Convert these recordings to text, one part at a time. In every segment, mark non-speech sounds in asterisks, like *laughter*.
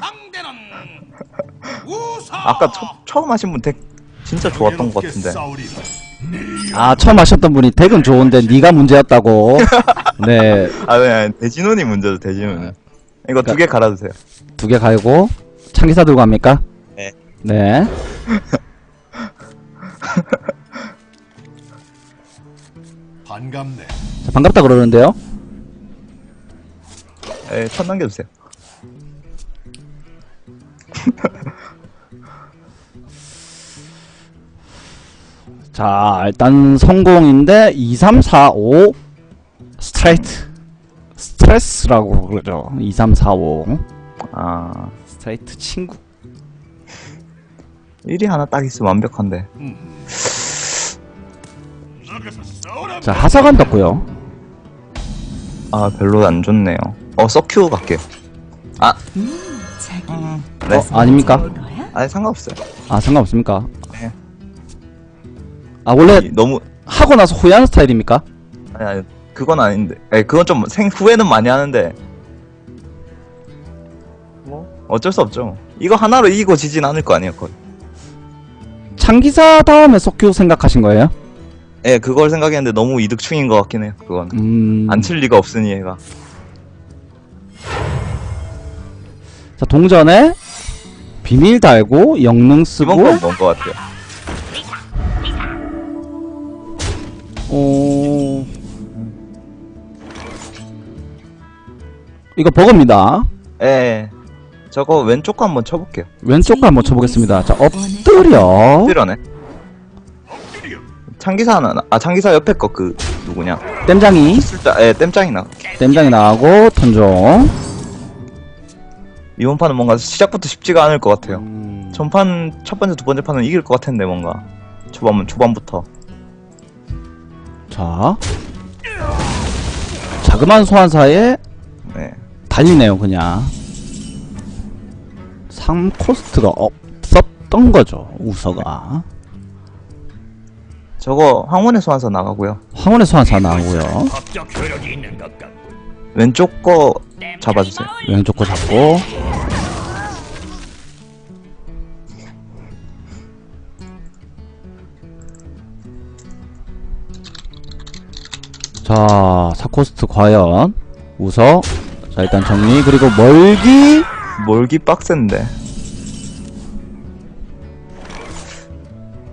상대는 우서. 아까 처, 처음 하신 분 덱 진짜 좋았던 것 같은데. 아 처음 하셨던 분이 덱은 좋은데 네가 문제였다고 *laughs* 네 두 개 아, 네, 대진원이 문제죠, 대진원. 이거 두 개 갈아주세요. 갈고 창기사 들고 갑니까? 네. 네 *laughs* 반갑네. 자, 반갑다 그러는데요 에, 천 남겨주세요. *laughs* 자 일단 성공인데 2, 3, 4, 5 스트레이트 스트레스라고 그러죠 2, 3, 4, 5 아, 스트레이트 친구 1이 하나 딱 있으면 완벽한데. 싸우라. 자 하사관 떴고요 아, 별로 안 좋네요. 어, 서큐 갈게요. 아, 자 기 네. 어, 아닙니까? 아니, 상관없어요. 아 상관없습니까? 네. 아 원래 이- 너무, 하고 나서 후회하는 스타일입니까? 아니, 아니, 그건 아닌데. 에, 그건 좀 생, 후회는 많이 하는데. 뭐, 어쩔 수 없죠. 이거 하나로 이기고 지진 않을 거 아니에요, 거의. 창기사 다음에 석규 생각하신 거예요? 예, 그걸 생각했는데 너무 이득충인 것 같긴 해요, 그건. 음... 안칠 리가 없으니, 얘가. 자 동전에 비밀 달고 영능 쓰고 이번 건뭔것 같아요. 어... 이거 버그입니다 예, 저거 왼쪽 거 한번 쳐볼게요. 왼쪽 거 한번 쳐보겠습니다 자 엎드려 뜨려네. 창기사 하나, 나- 아, 창기사 옆에 거 그, 누구냐. 땜장이 술자, 예, 땜짱이 나. 땜장이 나가고 턴종 이번 판은 뭔가 시작부터 쉽지가 않을 것 같아요. 음... 전판, 첫 번째, 두 번째 판은 이길 것 같은데, 뭔가. 초반, 초반부터. 자 자그마한 소환사에 네. 달리네요 그냥 3코스트가 없었던 거죠 우서가 저거, 황혼의 소환사 나가고요. 황혼의 소환사 나오고요 법적 효력이 있는 것 같고. 왼쪽 거 잡아주세요. 왼쪽 거 잡고 자 4코스트 과연 우서 자 일단 정리 그리고 멀기 몰기 빡센데.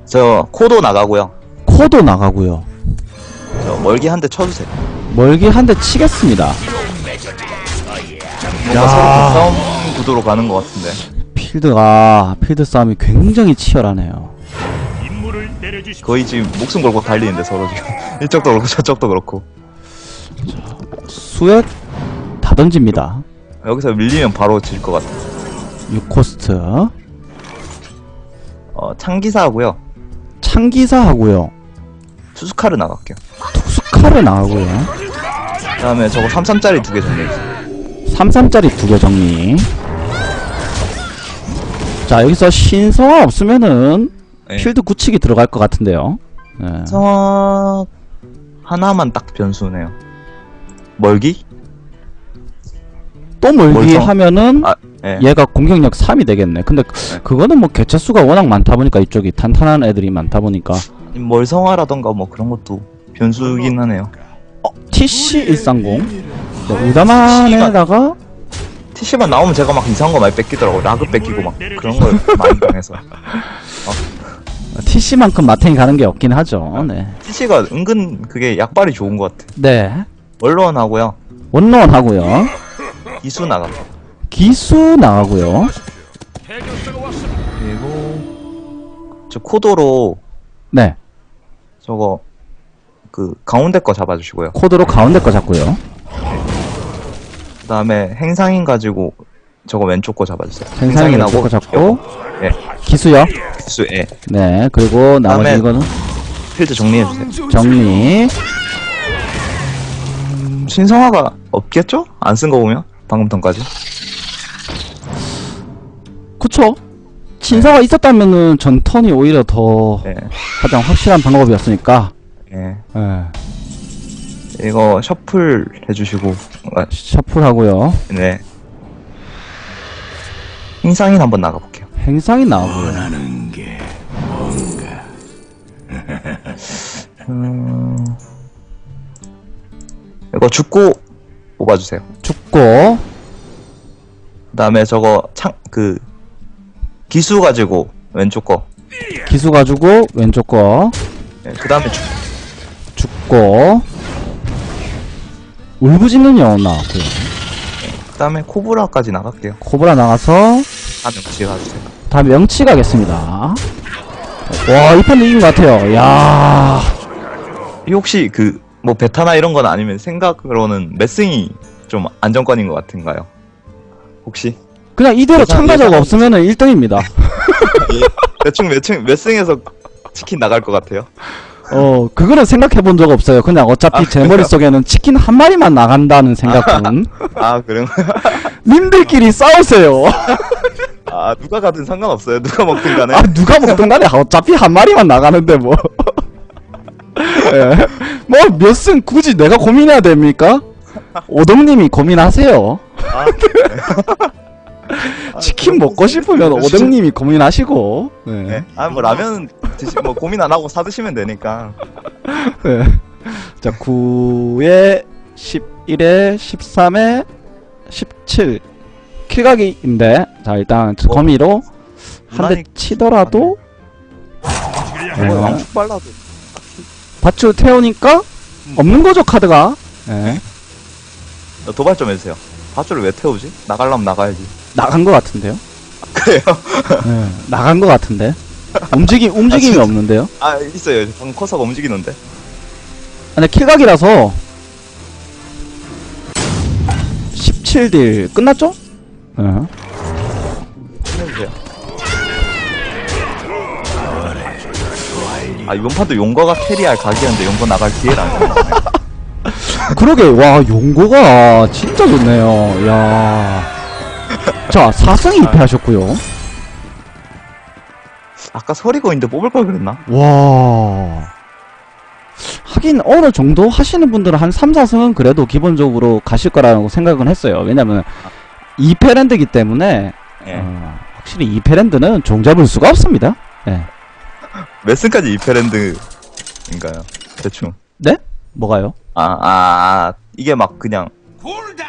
저, 코도 나가고요. 코도 나가고요 저, 멀기 한 대 쳐주세요. 멀기 한 대 치겠습니다 뭔가 서로 싸움 구도로 가는 것 같은데. 필드가 필드 싸움이 굉장히 치열하네요 임무를 내려주십시오. 거의 지금 목숨 걸고 달리는데, 서로 지금. *laughs* 이쪽도 그렇고, 저쪽도 그렇고. 수액 다 던집니다 여기서 밀리면 바로 질 것 같아. 6코스트 어, 창기사 하고요. 창기사 하고요 투스카르 나갈게요. 투스카르 나가고요 그 다음에 저거 33짜리 두 개 정리해 주세요. 33짜리 두 개 정리 자 여기서 신성화 없으면은 네. 필드 굳히기 들어갈 것 같은데요 네. 성 하나만 딱 변수네요. 멀기? 또 멀기 멀성. 하면은 아, 예. 얘가 공격력 3이 되겠네 근데 그- 그거는 뭐 개체수가 워낙 많다 보니까 이쪽이 탄탄한 애들이 많다 보니까 멀성화라던가 뭐 그런 것도 변수긴 하네요. 어, TC130 네, 우다만에다가 TC만 나오면 제가 막 이상한 거 많이 뺏기더라고. 라그 뺏기고 막 그런 걸 많이 당해서. TC만큼 마탱이 가는 게 없긴 하죠 네, TC가 은근 그게 약발이 좋은 것 같아. 네. 원로원 하고요. 원로원 하고요 이수 나가. 기수 나가고요. 그리고 저 코도로 네 저거 그 가운데 거 잡아주시고요. 코드로 가운데 거 잡고요 그 다음에 행상인 가지고 저거 왼쪽 거 잡아주세요. 생산이 왼쪽 거 잡고 예. 기수요 수, 예. 네 그리고 나머지 다음에 이거는 필드 정리해 주세요. 정리 신성화가 없겠죠? 안 쓴 거 보면? 방금 턴까지? 그쵸 신사가 있었다면은 전 턴이 오히려 더 예. 가장 확실한 방법이었으니까 예. 예. 이거 셔플 해주시고, 아, 셔플하고요 네. 행상인 한번 나가볼게요. 행상이 나오고요. *laughs* 음... 이거 죽고 뽑아주세요. 죽고, 그 다음에 저거 창, 그, 기수 가지고 왼쪽 거. 기수 가지고, 왼쪽 거, 그 다음에 죽, 죽고, 울부짖는요, 나왔고요. 그 다음에 코브라까지 나갈게요. 코브라 나가서, 한 명씩 가주세요. 다음 명치 가겠습니다. 와, 이판 이긴 것 같아요. 야 이 혹시 그, 뭐 베타나 이런 건 아니면 생각으로는 메승이 좀 안정권인 것 같은가요? 혹시? 그냥 이대로 참가자가 예상- 없으면은 1등입니다. *laughs* 대충 몇층 몇 승에서 치킨 나갈 것 같아요? 어, 그거는 생각해 본 적 없어요. 그냥 어차피 제 머릿속에는 치킨 한 마리만 나간다는 생각뿐. *laughs* 아 그럼 님들끼리 싸우세요. *laughs* 아 누가 가든 상관없어요 누가 먹든 간에 아, 누가 먹든 간에 어차피 한 마리만 나가는데 뭐. *laughs* 예. 뭐, 몇승 굳이 내가 고민해야 됩니까? 오동님이 고민하세요. 아, 치킨 그럼 먹고 싶으면 오동님이 고민하시고. 예. 네? 아뭐 라면 드시 뭐 고민 안 하고 사 드시면 되니까 예. *laughs* 자, 9에 11에 13에 17. 킬각인데, 자, 일단 어? 거미로 한 대 무난히 치더라도, 네. 뭐 왕축 빨라도 밧줄 태우니까 없는 거죠, 카드가. 예. 어, 도발 좀 해주세요 밧줄을 왜 태우지? 나가려면 나가야지 나간 거 같은데요? 그래요? 예. *laughs* 나간 거 같은데? 움직임, 움직임이 진짜? 없는데요? 아 있어요 방금 커서가 움직이는데 근데 킬각이라서 17딜 끝났죠? 예. 해주세요 아 이번 판도 용거가 캐리할 각이었는데 용거 나갈 기회를 안 주네 *laughs* 그러게 와 용고가 진짜 좋네요 야. 자 4승 2패 하셨고요 아까 서리고인데 뽑을 걸 그랬나? 와 하긴 어느 정도 하시는 분들은 한 3, 4승은 그래도 기본적으로 가실 거라고 생각은 했어요 왜냐면 2패랜드기 때문에 예. 어, 확실히 2패랜드는 종잡을 수가 없습니다 예. *laughs* 몇 승까지 이페랜드인가요? 대충 네? 뭐가요? 아, 아, 아, 이게 막 그냥 굴단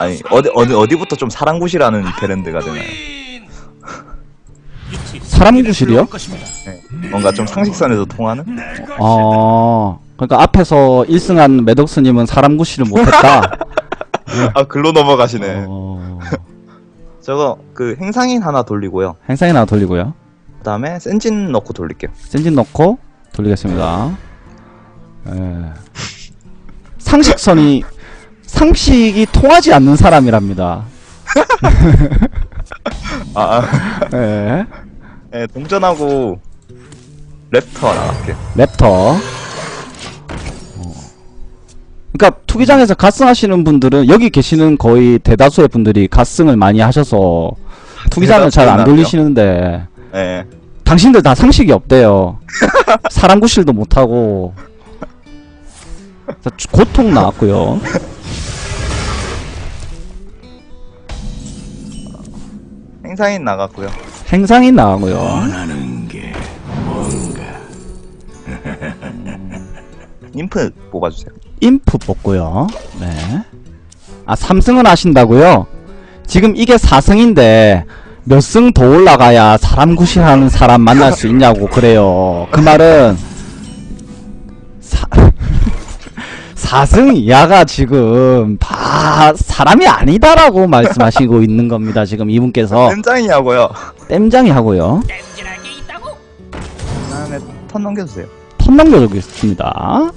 아니 어디 어디 어디부터 좀 사랑굿이라는 이페랜드가 되나요? 사람 구실이요? 네. 뭔가 좀 상식선에서 통하는? 어 그러니까 앞에서 1승한 매덕스님은 사람 구실을 못했다 *laughs* 아 글로 넘어가시네. 어, *laughs* 저거 그 행상인 하나 돌리고요. 행상이 하나 돌리고요 그다음에 센진 넣고 돌릴게요. 센진 넣고 돌리겠습니다. 예. 상식선이 상식이 통하지 않는 사람이랍니다. *laughs* 아, 아 예. 네, 동전하고 랩터 나갈게요. 랩터. 어. 그러니까 투기장에서 갓승하시는 분들은 여기 계시는 거의 대다수의 분들이 갓승을 많이 하셔서 투기장을 잘 안 돌리시는데 네. 당신들 다 상식이 없대요. 사람 구실도 못하고. 고통 나왔고요. 행상인 나갔고요. 행상이 나가고요. *laughs* 인프 뽑아주세요. 인프 뽑고요. 네. 아, 3승은 하신다고요? 지금 이게 4승인데 몇 승 더 올라가야 사람 구실하는 사람 만날 수 있냐고 그래요. 그 말은 사... *laughs* 4승 이하가 지금 다 사람이 아니다라고 말씀하시고 *laughs* 있는 겁니다. 지금 이분께서 쌤장이 하고요. 땜장이 하고요. 그다음에 턴 넘겨주세요. 턴 넘겨주겠습니다.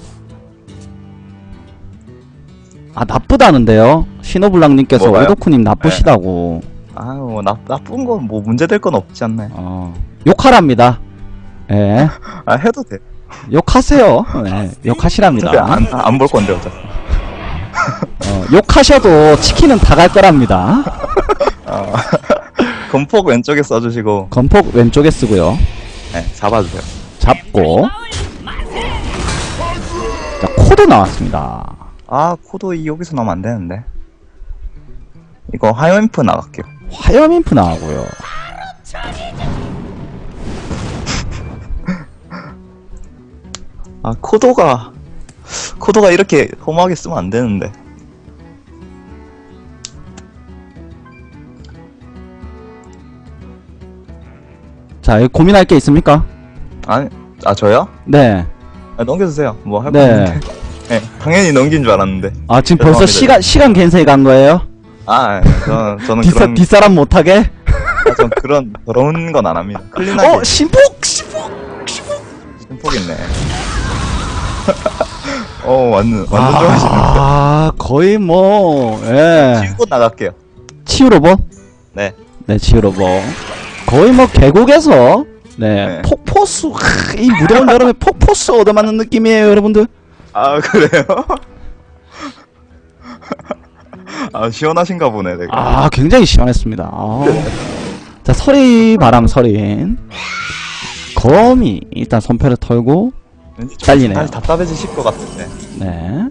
아 나쁘다는데요. 신호블랑님께서 뭐가요? 오도쿠님 나쁘시다고 아유 뭐 나, 나쁜 건 뭐 문제될 건 없지 않나요? 어, 욕하랍니다. 예, *laughs* 아 해도 돼. 욕하세요. 네, 욕하시랍니다. 안안 볼 건데. 어, 욕하셔도 치킨은 다 갈 거랍니다. 어. *laughs* 건폭 왼쪽에 써주시고 건폭 왼쪽에 쓰고요. 네, 잡아주세요. 잡고 자 코드 나왔습니다. 아 코도 이 여기서 나오면 안 되는데. 이거 하이앰프 나갈게요. 화염 인프 나오고요. 아 코도가 코도가 이렇게 허무하게 쓰면 안 되는데 자, 여기 고민할 게 있습니까? 아니 아 저요? 네. 아, 넘겨주세요 뭐할 네. 건데 *laughs* 네, 당연히 넘긴 줄 알았는데 아, 지금 벌써 죄송합니다. 시간, 시간 겐세이 간 거예요? 아 저는 저는 뒷사, 그런 뒷사람 못하게? 아, 전 그런 더러운 건 안 합니다 클린하게 어, 신폭! 신폭! 심폭 있네 어 완전 완전 좋아하시네 아, 거의 뭐, 예. 치우고 나갈게요 치유로버? 네 네, 치유로버. 거의 뭐, 계곡에서, 네, 네. 폭포수, 하, 이 무더운 여름에 폭포수 얻어맞는 느낌이에요, 여러분들. 아 그래요? *laughs* 아 시원하신가 보네 되게 아, 굉장히 시원했습니다. 아. 자, 서리 바람 서린. *laughs* 거미, 일단 손패를 털고, 왠지 좀 잘리네요. 다시 답답해지실 것 같은데 네.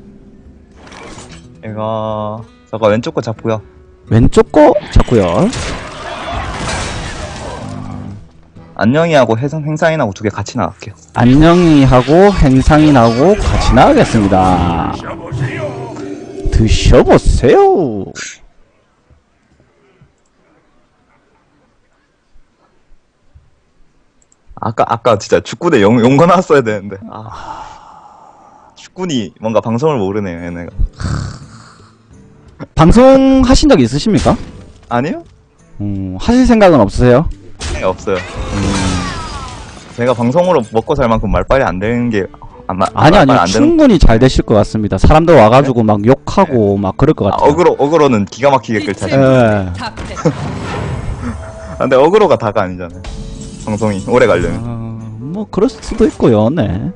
얘가 저거 왼쪽 거 잡고요 왼쪽 거 잡고요. 안녕이하고 해상 행상인하고 두 개 같이 나갈게요 안녕히 하고 행상이 나고 같이 나가겠습니다. 드셔보세요. 아까 아까 진짜 축구대 용, 용거 나왔어야 되는데 아 축구니 뭔가 방송을 모르네요 얘네가 *laughs* 방송 하신 적 있으십니까? 아니요? 음, 하실 생각은 없으세요? 네, 없어요 제가 방송으로 먹고 살 만큼 말빨이 안 되는 게 아마 아니 아니 말빨이 안 되는 충분히 잘 되실 것 같습니다. 사람들 와가지고 막 욕하고 막 그럴 것 아, 같아요. 어그로 어그로는 기가 막히게 끌 차지 예. *laughs* 아, 근데 어그로가 다가 아니잖아요 방송이 오래 가려면 어, 뭐 그럴 수도 있고요. 네.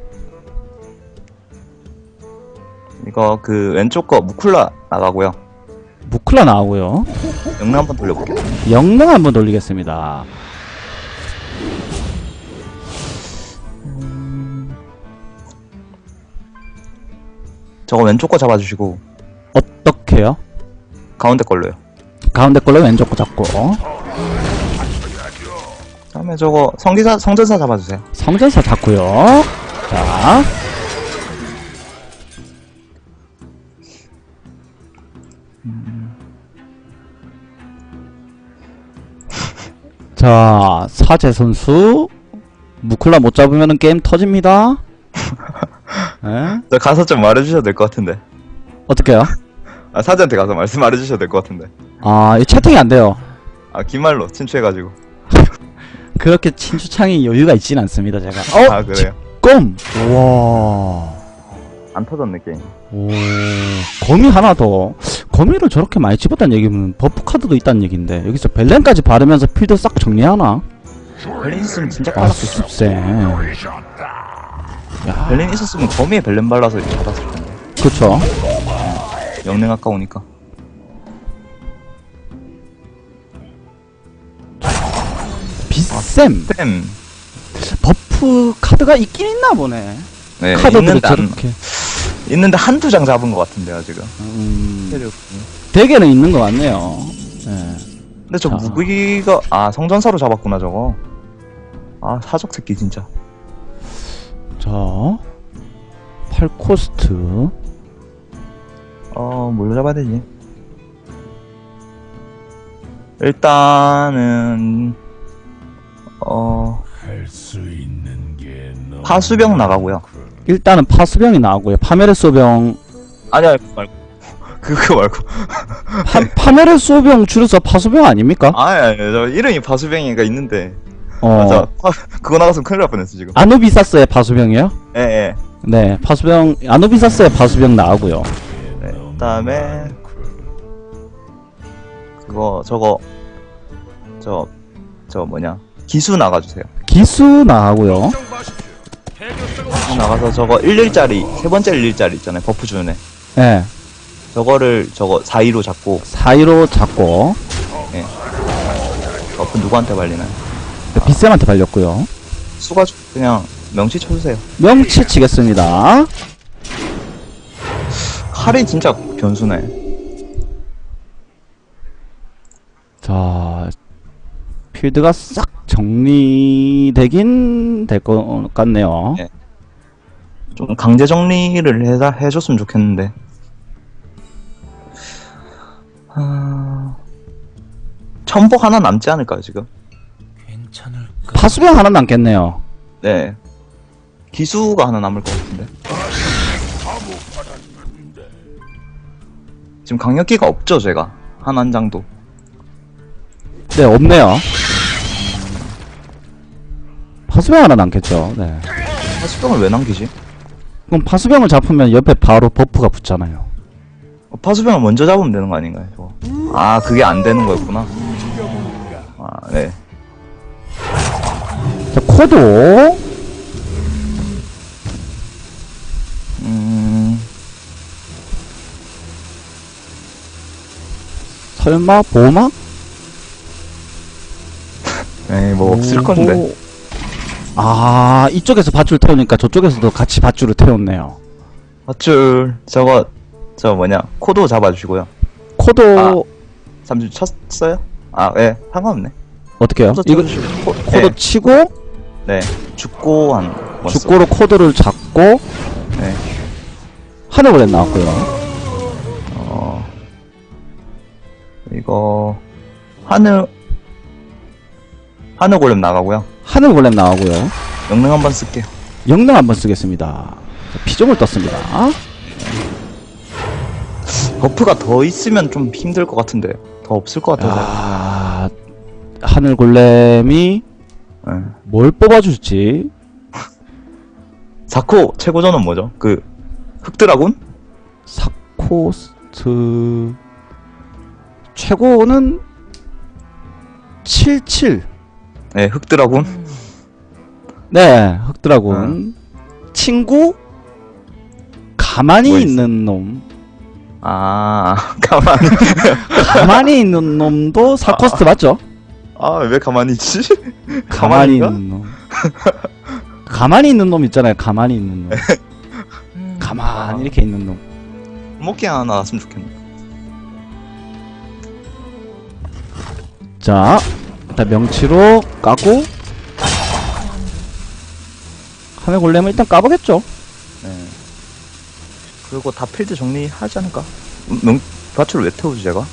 이거 그 왼쪽 거 무쿨라 나가고요 무클라 나오고요. 영능 한번 돌려볼게요 영능 한번 돌리겠습니다. 저거 왼쪽 거 잡아주시고 어떻게요? 가운데 걸로요 가운데 걸로 왼쪽 거 잡고 다음에 저거 성기사 성전사 잡아주세요 성전사 잡고요. 자. 자, 사제 선수 무클라 못 잡으면 게임 터집니다. 에? 저 가서 좀 말해주셔도 될 것 같은데 어떻게요? 아 사제한테 가서 말씀 말해주셔도 될 것 같은데 아, 이 채팅이 안 돼요. 아 긴말로 친추해가지고 그렇게 친추창이 여유가 있진 않습니다, 제가. 어, 아 그래요 껌. 와. 안 터졌네 게임 오, 거미 하나 더. 거미를 저렇게 많이 집었다는 얘기면 버프 카드도 있다는 얘긴데 여기서 벨렌까지 바르면서 필드 싹 정리하나? 벨린 있으면 진짜 아, 빨랐겠죠 습세. 야, 벨린 있었으면 거미에 벨렌 발라서 이렇게 잡았을 텐데 그쵸. 영능 아까우니까 비쌤. 템 버프 카드가 있긴 있나 보네. 네, 있는데, 안, 저렇게. 있는데 한두 장 잡은 것 같은데요 지금 음, 체력 대개는 있는 것 같네요. 네. 근데 저 자. 무기가 아 성전사로 잡았구나 저거 아 사적 새끼 진짜 자, 팔코스트. 어 뭘로 잡아야 되지 일단은 어 할수 있는 게 너무 파수병 나가고요 일단은 파수병이 나오고요. 파메르소병. 아니야 그거 말고 *laughs* 그거 말고 파, 파메르소병 줄여서 파수병 아닙니까? 아니 아니 저 이름이 파수병이가 있는데 어. 맞아 파, 그거 나갔으면 큰일 날 뻔했어 지금 아누비사스의 파수병이요? 예 예 네, 파수병, 아누비사스의 파수병 나오고요. 네, 그다음에 그거 저거 저 저 뭐냐 기수 나가주세요. 기수 왔 기수 나가서 저거 11짜리 세 번째 11짜리 있잖아요 버프 주네 네, 저거를 저거 4위로 잡고. 사이로 잡고, 버프 누구한테 발리나요? 빗쌤한테 발렸고요. 수가 주- 그냥 명치 쳐주세요. 명치 치겠습니다. 칼이 진짜 변수네. 자, 필드가 싹 정리되긴 될 것 같네요. 네. 좀 강제 정리를 해다, 해줬으면 좋겠는데. 아... 천복 하나 남지 않을까요, 지금? 괜찮을까? 파수병 하나 남겠네요. 네. 기수가 하나 남을 것 같은데. 지금 강력기가 없죠, 제가. 한 한 장도. 네, 없네요. 파수병 하나 남겠죠. 네. 파수병을 왜 남기지? 그럼 파수병을 잡으면 옆에 바로 버프가 붙잖아요. 어, 파수병을 먼저 잡으면 되는 거 아닌가요, 저거? 아, 그게 안 되는 거였구나. 아, 네. 자, 코도 음, 설마 보호막? 에이, 뭐, 없을 건데. 오. 아, 이쪽에서 밧줄 태우니까 저쪽에서도 같이 밧줄을 태웠네요. 밧줄, 저거, 저 뭐냐, 코도 잡아주시고요. 코도 잠시 쳤어요? 아, 예, 상관없네. 어떻게 해요? 코도 이거 코, 코도 네, 치고 네, 죽고 한, 번 쓰고. 죽고로 코드를 잡고 네, 하늘golem 나왔고요. 어, 이거, 하늘, 하늘 골렘 나가고요. 하늘골em 나오고요. 영능 한번 쓸게요. 영능 한번 쓰겠습니다. 자, 피점을 떴습니다. 버프가 더 있으면 좀 힘들 것 같은데, 더 없을 것 같아서. 아, 하늘 골렘이 네. 뭘 뽑아줄지 자코 최고전은 뭐죠? 그, 흑드라군? 사코스트 최고는 77. 네, 흑드라군. 네, 흑드라군. 친구 가만히 뭐? 있는 놈. 아, *laughs* 가만히. 가만히 있는 놈도 사코스트 맞죠? 아, 왜 가만히 있지? *laughs* 가만히 가만히인가? 있는 놈. *laughs* 가만히 있는 놈 있잖아요. 가만히 있는 놈. 가만히 이렇게 있는 놈. 먹기 하나 나왔으면 좋겠네. 자, 일단 명치로 까고 하늘 골렘을 일단 까보겠죠. 네. 그리고 다 필드 정리하지 않을까? 음, 명, 밧줄 왜 태우지, 제가?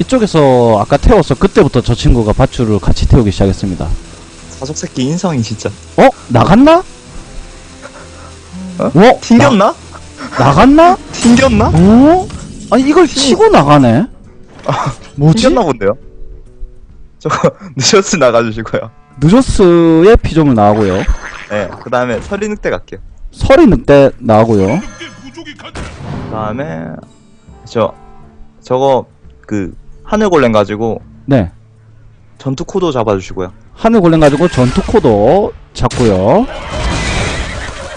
이쪽에서 아까 태워서 그때부터 저 친구가 밧줄을 같이 태우기 시작했습니다. 사족 새끼 인성이 진짜. 어? 나갔나? 어? 어? 튕겼나? 나, 나갔나? *laughs* 튕겼나? 어? 아니 이걸 치고 나가네? 뭐지? 튕겼나 본데요? 저거, *laughs* 늦었을 나가주시고요. 느저스의 피조물 나가고요. 네, 그 다음에 서리 늑대 갈게요. 서리 늑대 나가고요. 그 다음에, 저, 저거, 그, 하늘 골렘 가지고, 네. 전투 코도 잡아주시고요. 하늘 골렘 가지고 전투 코도 잡고요.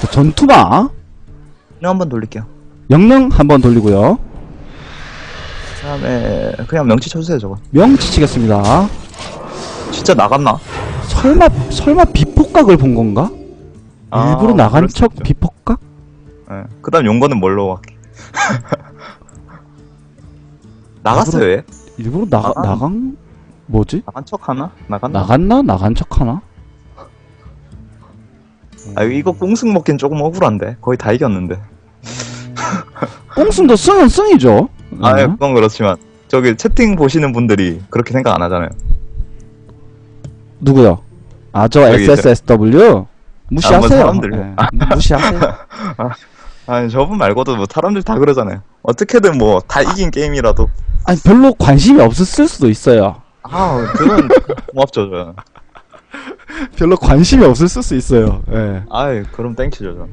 자, 전투마 그냥 한번 돌릴게요. 영능 한번 돌리고요. 그 다음에, 그냥 명치 쳐주세요, 저거. 명치 치겠습니다. 진짜 나갔나? 설마 설마 비폭각을 본 건가? 아, 일부러 나간 그럴 수척 있죠. 비폭각? 네. 그 다음 용거는 뭘로 할게? *laughs* 나갔어요, 일부러- 왜? 일부러 나가 나간- 나간 뭐지? 나간 척 하나? 나갔나? 나갔나? 나간 척 하나? 아, 이거 꽁승 먹긴 조금 억울한데. 거의 다 이겼는데. *laughs* 꽁순도 승은 승이죠. 아, 어? 그건 그렇지만. 저기 채팅 보시는 분들이 그렇게 생각 안 하잖아요. 누구요? 아 저 여기 있어요. SSSW 무시하세요. *laughs* 아, 뭐 사람들. 예, 무시하세요. 아니, 저분 말고도 뭐 사람들 다 그러잖아요. 어떻게든 뭐 다 이긴 게임이라도. 아니 별로 관심이 없었을 수도 있어요. 아, 그건 고맙죠, 저는. *laughs* 별로 관심이 없었을 수 있어요. 예. 아이, 그럼 땡치죠, 저.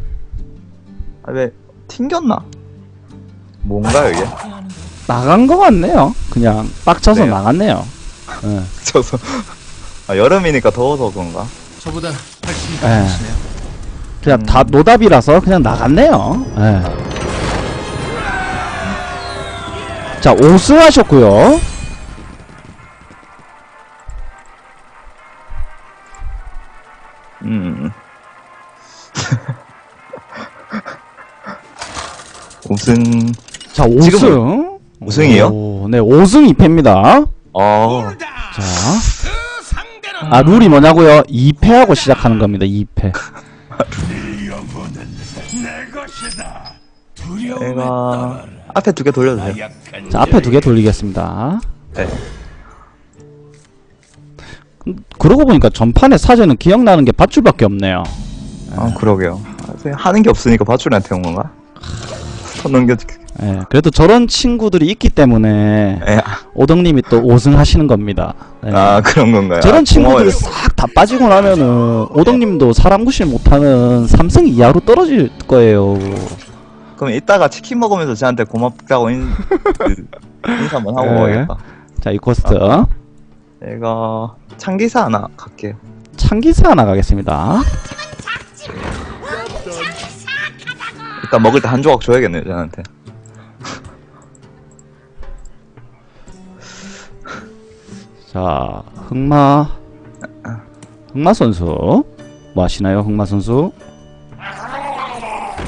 아, 왜, 튕겼나? 뭔가요, 이게? 나간 것 같네요. 그냥 빡쳐서 네. 나갔네요. *laughs* 예. 저서. 아, 여름이니까 더워서 그런가? 저보다 훨씬 예. 많으시네요. 그냥 음. 다 노답이라서 그냥 나갔네요. 예. 자, 5승 하셨고요. 음. *laughs* 우승, 자, 5승. 우승이에요? 오, 네, 5승 2패입니다. 어, 자, 아 룰이 뭐냐고요? 2패하고 시작하는 겁니다 2패 내가 앞에 두 개 돌려주세요. 자 앞에 두 개 돌리겠습니다 네. 음, 그러고 보니까 전판에 사제는 기억나는 게 밧줄밖에 없네요 아 그러게요. 아, 하는 게 없으니까 밧줄한테 온 건가? 손 넘겨. 예, 그래도 저런 친구들이 있기 때문에 예. 오덕님이 또 5승 하시는 겁니다 예. 아 그런 건가요? 저런 아, 친구들이 고마워요. 싹 다 빠지고 나면은 오덕님도 사람 구실 못하는 3승 이하로 떨어질 거예요 그럼 이따가 치킨 먹으면서 저한테 고맙다고 인, 그, 인사 한번 하고 예. 가야겠다. 자 이 코스트 내가 창기사 하나 갈게요. 창기스 하나 가겠습니다 일단 먹을 때 한 조각 줘야겠네요, 저한테. 자 흑마 흑마 선수 뭐 하시나요 흑마 선수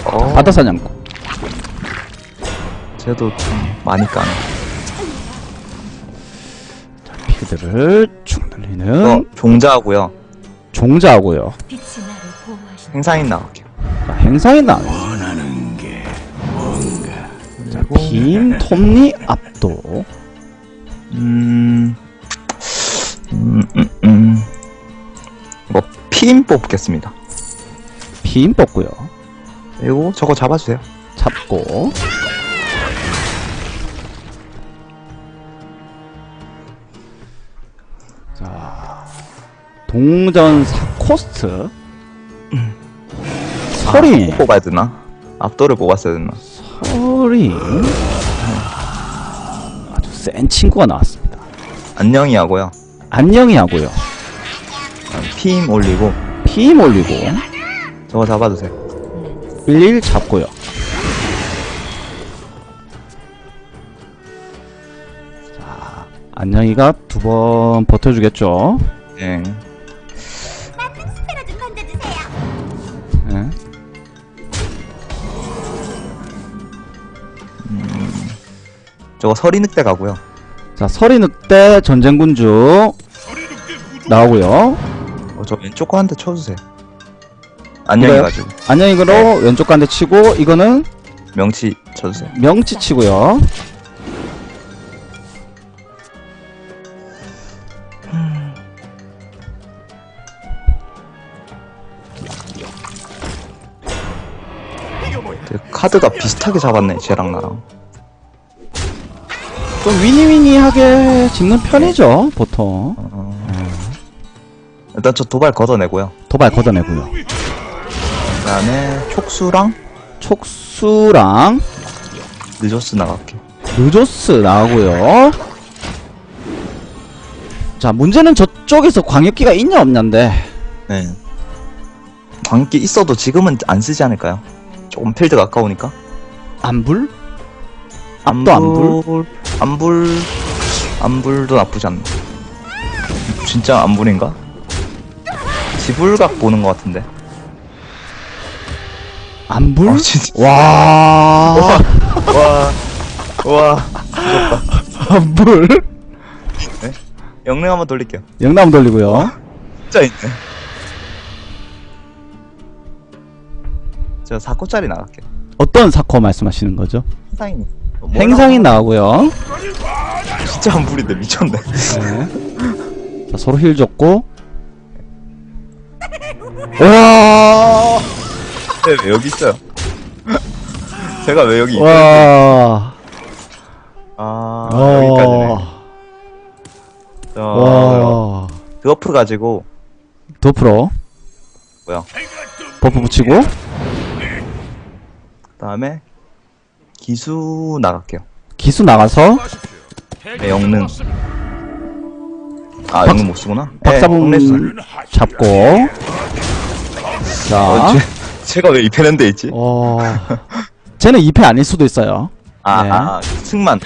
어, 바다 사냥꾼 쟤도 좀 많이 까네. 피드를 쭉 늘리는 어, 종자하고요. 종자하고요. 행사인 나갈게요. 자, 행사인 나 자, 빔 톱니 압도 음, 음, 피임 뽑겠습니다. 빔 뽑고요 그리고 저거 잡아주세요. 잡고 자 동전 4코스트 서리 아, 뽑아야 되나? 압도를 뽑았어야 됐나? 서리 아주 센 친구가 나왔습니다 안녕히 하고요. 안녕히 하고요 어, 피임 올리고, 빔 올리고 저거 잡아주세요. 11 잡고요 자 안녕히가 두 번 버텨주겠죠 좀 던져주세요. 예. 저거 서리 늑대 가고요. 자, 서리 늑대 전쟁군주 나오고요. 어, 저 왼쪽 거 한 대 쳐주세요. 안녕히? 가지고. 안녕히 그로 왼쪽 간대 치고 이거는 명치 쳐주세요. 명치 치고요. 그 카드가 비슷하게 잡았네, 쟤랑 나랑. 좀 위니위니하게 짓는 편이죠, 보통. 일단 저 도발 걷어내고요. 도발 걷어내고요. 그 다음에 촉수랑 촉수랑 느조스 나갈게요. 느조스 나오고요. 자, 문제는 저쪽에서 광역기가 있냐 없냐인데. 네. 광기 있어도 지금은 안 쓰지 않을까요? 조금 필드가 아까우니까. 안불? 또 안불? 안불 안불도 나쁘지 않네. 진짜 안불인가? 지불각 보는 것 같은데. 안불? 어, 진짜. 와, 와, 와. 안불? 영능 한번 돌릴게요. 영남 돌리고요. 진짜 있네. 제가 4코짜리 나갈게요. 어떤 사코 말씀하시는 거죠? 행상이니. 행상이 나오고요. 진짜 안불인데 미쳤네. 네. 자, 서로 힐 줬고. 와, 네, 왜 여기 있어요? *laughs* 제가 왜 여기 있어요? 와, 아, 여기까지네. 와, 자, 와. 드워프 가지고 도프로 뭐야? 버프 붙이고 그다음에 기수 나갈게요. 기수 나가서 네, 영능. 아, 박- 영능 못 쓰구나. 박사분 네, 영능 잡고. 어, 자, 제, 제가 왜이 패는데 있지? 어, 쟤는 2패 아닐 수도 있어요. 아, 네. 아, 승만.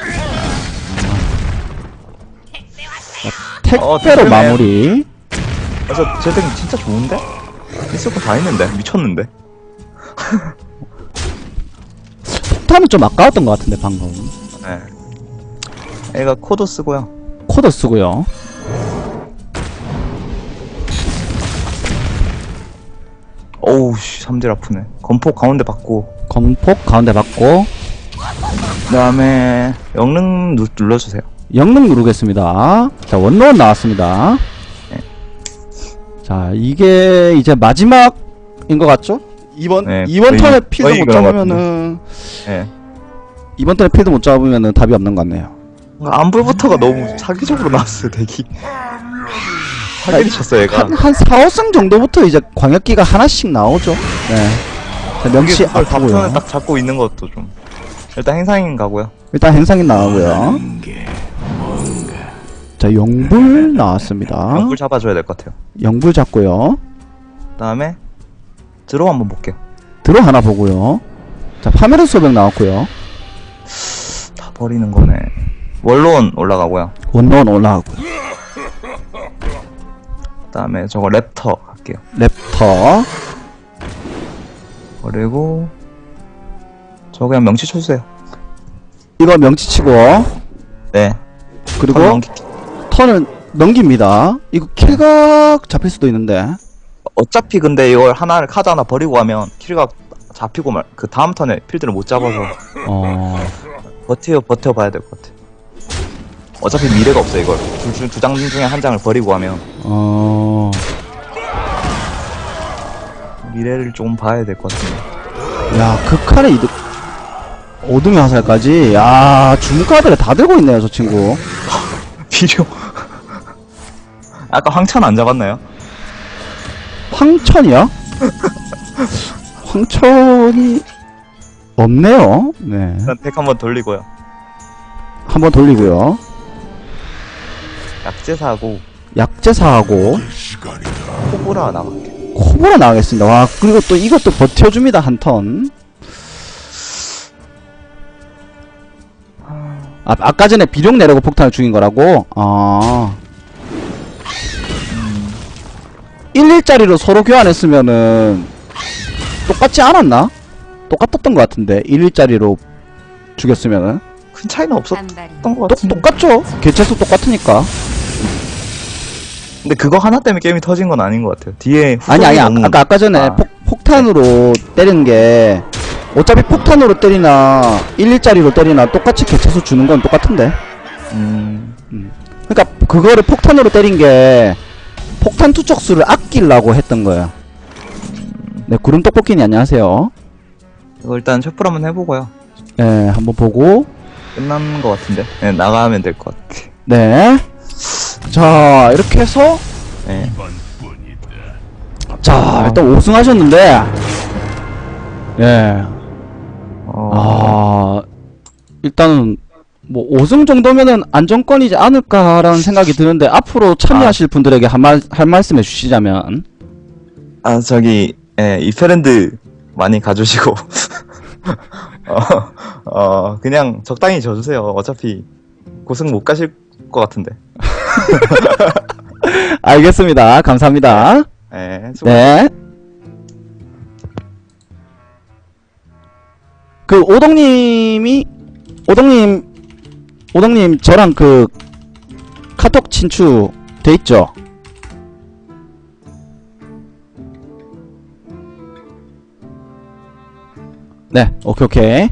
택배로 어, 택배네. 마무리. 아, 저, 제덱 진짜 좋은데? 있을 거다 했는데. 미쳤는데. 폭탄은 좀 아까웠던 것 같은데 방금. 네. 애가 코드 쓰고요. 코드 쓰고요. 어우 씨 삼질 아프네 건폭 가운데 받고 건폭 가운데 받고 그 다음에 영능 누, 눌러주세요 영능 누르겠습니다. 자, 원로원 나왔습니다. 네. 자, 이게 이제 마지막인 것 같죠? 이번, 네, 이번 거의- 턴에 필드 거의 못 그런 것 잡으면은, 예 이번 턴에 필드 못 잡으면은 답이 없는 것 같네요. 안불부터가 너무 사기적으로 나왔어요 대기 사기를 쳤어 얘가 한, 한 4, 5승 정도부터 이제 광역기가 하나씩 나오죠. 네. 자, 명치 아프고요. 딱 잡고 있는 것도 좀 일단 행상인 가고요 일단 행상이 나오고요. 자, 영불 나왔습니다. 영불 잡아줘야 될 것 같아요 영불 잡고요. 그 다음에 드로우 한번 볼게요 드로 하나 보고요. 자, 파메르 소백 나왔고요. 다 버리는 거네 원론 올라가고요 원로원 올라가고요. 그 다음에 저거 랩터 갈게요 랩터. 그리고 저 그냥 명치 쳐주세요 이거 명치 치고 네 그리고 턴 넘기- 턴을 넘깁니다. 이거 킬각 잡힐 수도 있는데. 어차피 근데 이걸 하나를 카드 하나 버리고 하면 킬가 잡히고 말 그 다음 턴에 필드를 못 잡아서 어. 버텨 버텨 봐야 될 것 같아 어차피 미래가 없어 이걸 두장 중에 한 장을 버리고 하면 어. 미래를 좀 봐야 될 것 같은데 야, 극한의 이득. 오등의 화살까지. 야, 주문카드를 다 들고 있네요, 저 친구. *laughs* 필요 아까 황천 안 잡았나요? 황천이요? 황천이 없네요. 네. 일단 덱 한번 돌리고요 한번 돌리고요. 약제사하고 약제사하고 코브라 나갈게 코브라 나가겠습니다. 와, 그리고 또 이것도 버텨줍니다, 한 턴. 아, 아까 전에 비룡 내려고 폭탄을 죽인 거라고? 아. 1일짜리로 서로 교환했으면은 똑같지 않았나? 똑같았던 것 같은데 1일짜리로 죽였으면은 큰 차이는 없었던 것 똑, 같은데. 똑같죠? 개체수 똑같으니까. 근데 그거 하나 때문에 게임이 터진 건 아닌 것 같아요. 뒤에 아니 아니 아, 너무- 아까 아까 전에 아. 폭, 폭탄으로 때리는 게 어차피 폭탄으로 때리나 1일짜리로 때리나 똑같이 개체수 주는 건 똑같은데. 음. 그러니까 그거를 폭탄으로 때린 게 폭탄 투척수를 아끼려고 했던 거예요. 네 구름 떡볶이니 안녕하세요. 이거 일단 촛불 한번 해보고요. 네 한번 보고 끝난 것 같은데? 네, 나가면 될 것 같아. 네. 자, 이렇게 해서, 네. 자, 일단 5승 하셨는데, 예. 어, 아, 일단은, 뭐, 5승 정도면은 안정권이지 않을까라는 생각이 드는데, 앞으로 참여하실 분들에게 한 말, 할 말씀 해주시자면, 아 저기 예, 이페랜드 많이 가주시고 *laughs* 어, 어 그냥 적당히 져주세요 어차피 고승 못 가실 것 같은데 *laughs* 알겠습니다. 감사합니다. 예, 수고 네. 그, 오동님이, 오동님, 오동님, 저랑 그, 카톡 친추 돼 있죠? 네, 오케이, 오케이.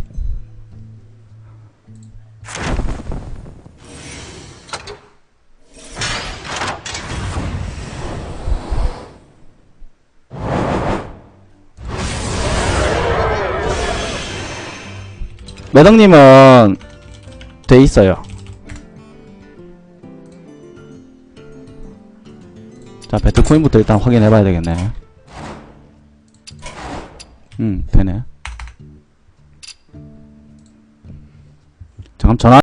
매덕님은 돼 있어요. 자, 배트코인부터 일단 확인해봐야 되겠네. 음, 되네. 잠깐 전화